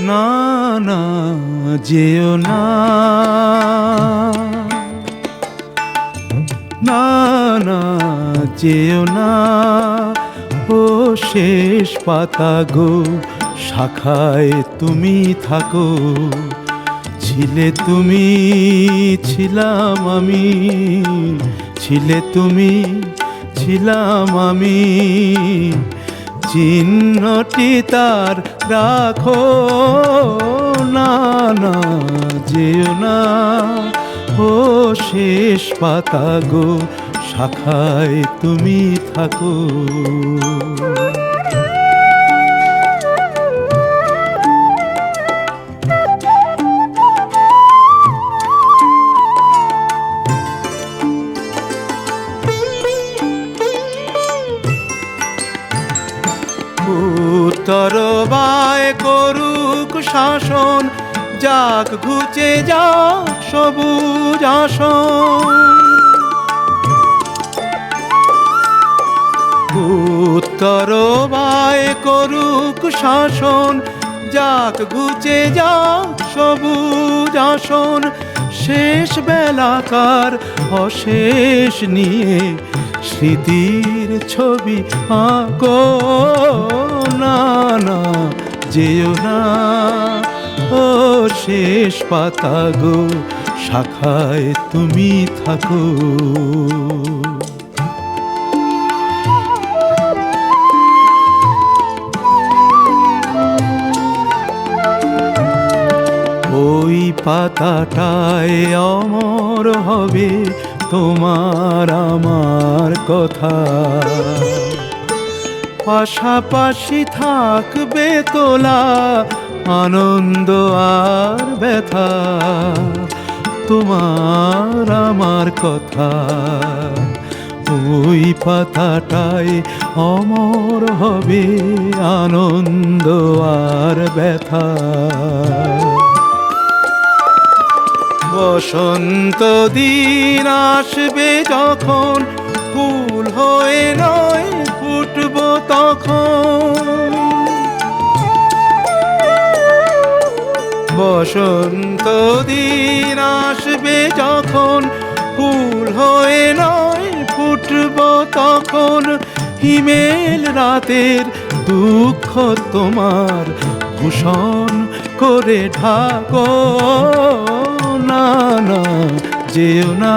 না না, যেও না। না না, যেও না। ও শেষ পাতা গো, শাখায় তুমি থাকো। ছিলে তুমি, ছিলাম আমি। ছিলে তুমি, ছিলাম আমি। চিহ্নটি তার রাখো না না যেও না। ও শেষ পাতা গো শাখায় তুমি থাকো। উত্তর বায় করুক শাসন, যাক ঘুচে যাক সবুজ আসন। উত্তর বায় করুক শাসন, যাক ঘুচে যাক সবুজ আসন। শেষ বেলাকার অশেষ নিয়ে স্মৃতির ছবি আঁকো। যেও না। ও শেষ পাতা গো, শাখায় তুমি থাকো। ওই পাতাটায় অমর হবে তোমার আমার কথা। পাশাপাশি থাকবে তোলা, আনন্দ আর ব্যথা। তোমার আমার কথা, ওই পাতাটায় অমর হবে, আনন্দ আর ব্যথা। বসন্ত দিন আসবে যখন ফুল হয়ে নয়, ফুটব তখন। বসন্ত দিন আসবে যখন ফুল হয়ে নয়, ফুটব তখন। হিমেল রাতের দুঃখ তোমার ভূষণ করে ঢাকো। না না, যেও না।